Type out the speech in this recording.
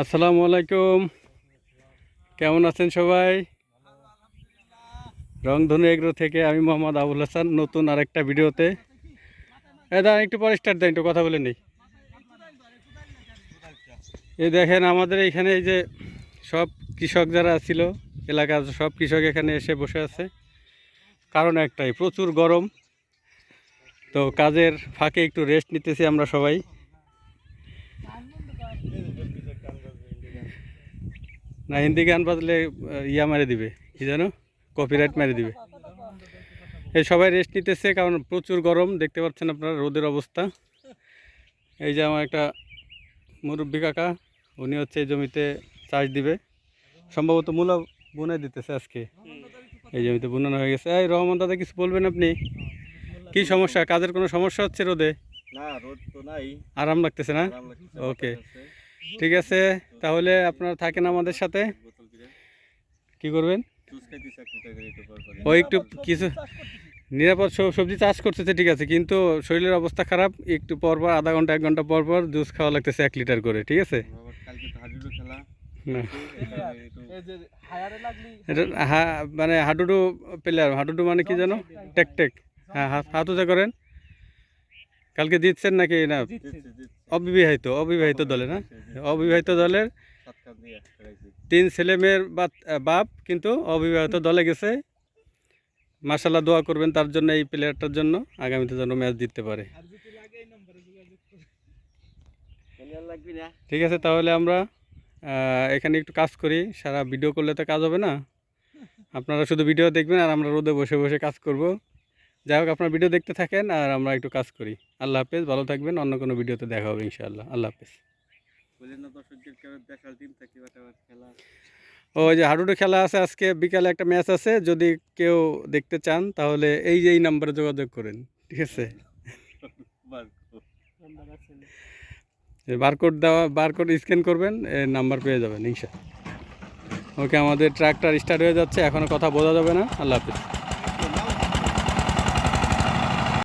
আসসালামু আলাইকুম। কেমন আছেন সবাই? রংধনু এগ্রো থেকে আমি মোহাম্মদ আবুল হাসান, নতুন আরেকটা ভিডিওতে। এ দাঁড়ান, একটু পরে স্টার্ট দেন, একটু কথা বলে নেই। এই দেখেন, আমাদের এইখানে এই যে সব কৃষক যারা ছিল এলাকার সব কৃষক এখানে এসে বসে আছে। কারণ একটাই, প্রচুর গরম। তো কাজের ফাঁকে একটু রেস্ট নিতেছি আমরা সবাই। না হিন্দি গান বাজলে ইয়া মারে দিবে কি জানো? কপিরাইট মেরে দিবে। এই সবাই রেস্ট নিতেছে কারণ প্রচুর গরম দেখতে পাচ্ছেন আপনারা রোদের অবস্থা। এই যে আমার একটা মুরব্বী কাকা উনি হচ্ছে এই জমিতে চাষ দিবে। সম্ভবত মূলা বুনে দিতেছে আজকে। এই জমিতে বুনানো হয়ে গেছে। এই রহমান দাদা কিছু বলবেন আপনি? কি সমস্যা? কাজের কোনো সমস্যা হচ্ছে রোদে? না রোদ তো নাই। আরাম লাগতেছে না? ওকে। ঠিক আছে, তাহলে আপনারা থাকেন আমাদের সাথে। কি করবেন। ও একটু কিছু নিরাপদ সবজি চাষ করতেছে, ঠিক আছে, কিন্তু শরীরের অবস্থা খারাপ, একটু পর পর, আধা ঘণ্টা, এক ঘণ্টা পর পর জুস খাওয়া লাগতেছে এক লিটার করে, ঠিক আছে? মানে হাডুডু প্লেয়ার, হাডুডু মানে কি জানো টেক টেক হ্যাঁ হাত হাত করেন। কালকে জিতছেন নাকি না। অবিবাহিত অবিবাহিত দলে না? অবিবাহিত দলের সাত কাপ দিয়ে একটা খাইছি। তিন ছেলে মেয়ের বাপ কিন্তু অবিবাহিত দলে গেছে। মার্শাল্লাহ দোয়া করবেন তার জন্য এই প্লেয়ারটার জন্য। আগামীতে যেন ম্যাচ জিততে পারে? ঠিক আছে তাহলে আমরা এখানে একটু কাজ করি। সারা ভিডিও করলে তো কাজ হবে না। আপনারা শুধু ভিডিও দেখবেন আর আমরা রোদে বসে বসে কাজ করব। যাই হোক আপনার ভিডিও দেখতে থাকেন আর আমরা একটু কাজ করি। আল্লাহ হাফেজ ভালো থাকবেন অন্য কোনো ভিডিওতে দেখা হবে ইনশাআল্লাহ। আল্লাহ হাফেজ। বললেন না দর্শকদের কেউ দেখার দিন থাকি বাটা বাট খেলা? ও যে হাডুডু খেলা আছে আজকে বিকালে একটা ম্যাচ আছে যদি কেউ দেখতে চান তাহলে এই যে এই নাম্বারে যোগাযোগ করেন ঠিক আছে? বারকোড দেওয়া বারকোড স্ক্যান করবেন নাম্বার পেয়ে যাবেন ইনশা ওকে আমাদের ট্রাকটার স্টার্ট হয়ে যাচ্ছে এখনও কথা বোঝা যাবে না। আল্লাহ হাফিজ।